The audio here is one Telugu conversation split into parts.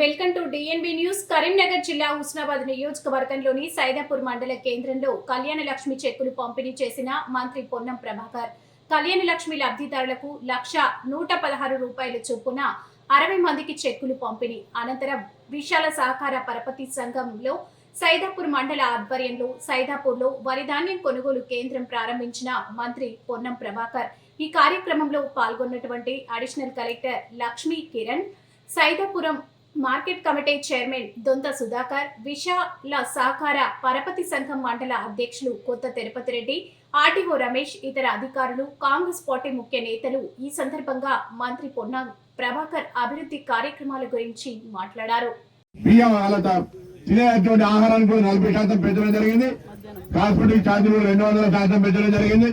Welcome to D N B news Karimnagar జిల్లా హుస్నాబాద్ నియోజకవర్గంలోని సైదాపూర్ మండల కేంద్రంలో కళ్యాణ లక్ష్మి చెక్కులు పంపిణీ చేసిన మంత్రి పొన్నం ప్రభాకర్. కళ్యాణ లక్ష్మి లబ్ధిదారులకు లక్ష నూట పదహారు రూపాయల చొప్పున అరవై మందికి చెక్కులు పంపిణీ. అనంతరం విశాల సహకార పరపతి సంఘంలో సైదాపూర్ మండల ఆధ్వర్యంలో సైదాపూర్లో వరిధాన్యం కొనుగోలు కేంద్రం ప్రారంభించిన మంత్రి పొన్నం ప్రభాకర్. ఈ కార్యక్రమంలో పాల్గొన్నటువంటి additional collector Lakshmi Kiran Saidapuram market committee chairman Donta Sudhakar విశాల సహకార పరపతి సంఘం మండల అధ్యక్షులు కొత్త తిరుపతి రెడ్డి ఆర్టీఓ రమేష్ ఇతర అధికారులు కాంగ్రెస్ పార్టీ ముఖ్య నేతలు ఈ సందర్భంగా మంత్రి పొన్నం ప్రభాకర్ అభివృద్ధి కార్యక్రమాల గురించి మాట్లాడారు. బియ్యం వాళ్ళ తినేటువంటి ఆహారానికి కూడా నలభై శాతం పెంచడం జరిగింది. కాస్మెటిక్ ఛార్జీలు రెండు వందల శాతం పెంచడం జరిగింది.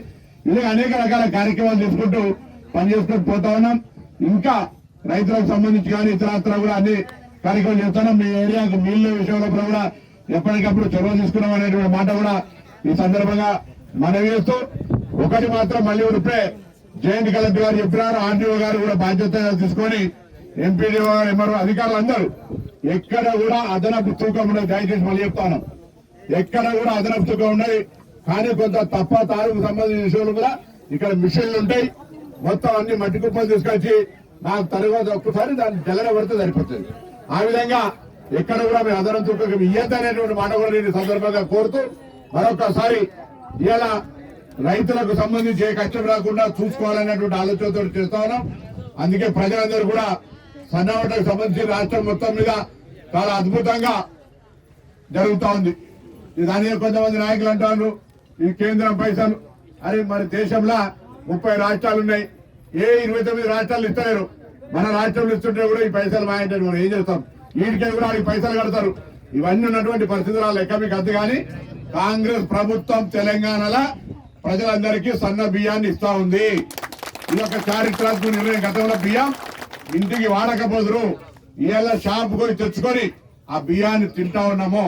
ఇలా అనేక రకాల కార్యక్రమాలు తీసుకుంటూ పనిచేసుకుంటూ పోతా ఉన్నాం. ఇంకా రైతులకు సంబంధించి కానీ ఇతరత్ర కూడా అన్ని కార్యక్రమాలు చేస్తున్నాం. మీ ఏరియాకు నీళ్ళ విషయంలో కూడా ఎప్పటికప్పుడు చొరవ తీసుకున్నాం అనేటువంటి మాట కూడా ఈ సందర్భంగా మనవి చేస్తూ ఒకటి మాత్రం మళ్ళీ ఇప్పుడే జయంతి కలెక్టర్ గారు చెప్పినారు. ఆర్డీఓ గారు కూడా బాధ్యత తీసుకొని ఎంపీడీఓ గారు ఎంఆర్ఓ అధికారులు అందరూ ఎక్కడ కూడా అదనపు తూకం ఉండదు దయచేసి మళ్ళీ చెప్తాను ఎక్కడ కూడా అదనపు తూకం ఉండదు కానీ కొంత తప్ప తారుకు సంబంధించిన విషయాలు కూడా ఇక్కడ మిషన్లు ఉంటాయి. మొత్తం అన్ని మట్టి కుప్పలు తీసుకొచ్చి నాకు తర్వాత ఒక్కసారి దాన్ని జగన పడితే సరిపోతుంది. ఆ విధంగా ఎక్కడ కూడా మేము అదనం చూపక ఇయ్యద్దనేటువంటి మాట కూడా నేను సందర్భంగా కోరుతూ మరొకసారి ఇలా రైతులకు సంబంధించి ఏ కష్టం రాకుండా చూసుకోవాలనేటువంటి ఆలోచనతో చేస్తా ఉన్నాం. అందుకే ప్రజలందరూ కూడా సన్నవాటకు సంబంధించి రాష్ట్రం మొత్తం మీద చాలా అద్భుతంగా జరుగుతా ఉంది. ఈ దాని కొంతమంది నాయకులు అంటారు ఈ కేంద్రం పైసలు. అరే మరి దేశంలో ముప్పై రాష్ట్రాలు ఉన్నాయి. ఏ ఇరవై తొమ్మిది రాష్ట్రాలు ఇస్తలేరు. మన రాష్ట్రంలో ఇస్తుంటే కూడా ఈ పైసలు మాయంటే మనం ఏం చేస్తాం? వీటికే కూడా వాడికి పైసలు కడతారు. ఇవన్నీ ఉన్నటువంటి పరిస్థితులు లెక్క మీకు అద్దు కానీ కాంగ్రెస్ ప్రభుత్వం తెలంగాణలో ప్రజలందరికీ సన్న బియ్యాన్ని ఇస్తా ఉంది. ఇది ఒక చారిత్రాత్మక నిర్ణయం గతంలో బియ్యం ఇంటికి వాడకపోదురు. ఇవాళ షాప్ పోయి తెచ్చుకొని ఆ బియ్యాన్ని తింటా ఉన్నాము.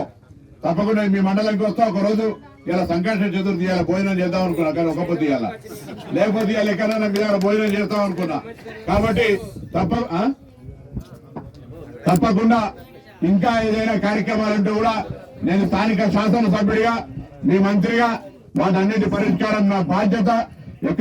తప్పకుండా మీ మండలంకి వస్తా ఒక రోజు ఇలా సంకర్షణ చతుర్థి ఇవాళ భోజనం చేద్దాం అనుకున్నా కానీ ఒక పొద్దు ఇవాళ. లేకపోతే ఇవాళ ఎక్కడైనా మీ దగ్గర భోజనం చేస్తాం అనుకున్నా. కాబట్టి తప్ప ఆ? తప్పకుండా ఇంకా ఏదైనా కార్యక్రమాలు ఉంటే కూడా నేను స్థానిక శాసనసభ్యుడిగా మీ మంత్రిగా వాటన్నిటి పరిష్కారం నా బాధ్యత.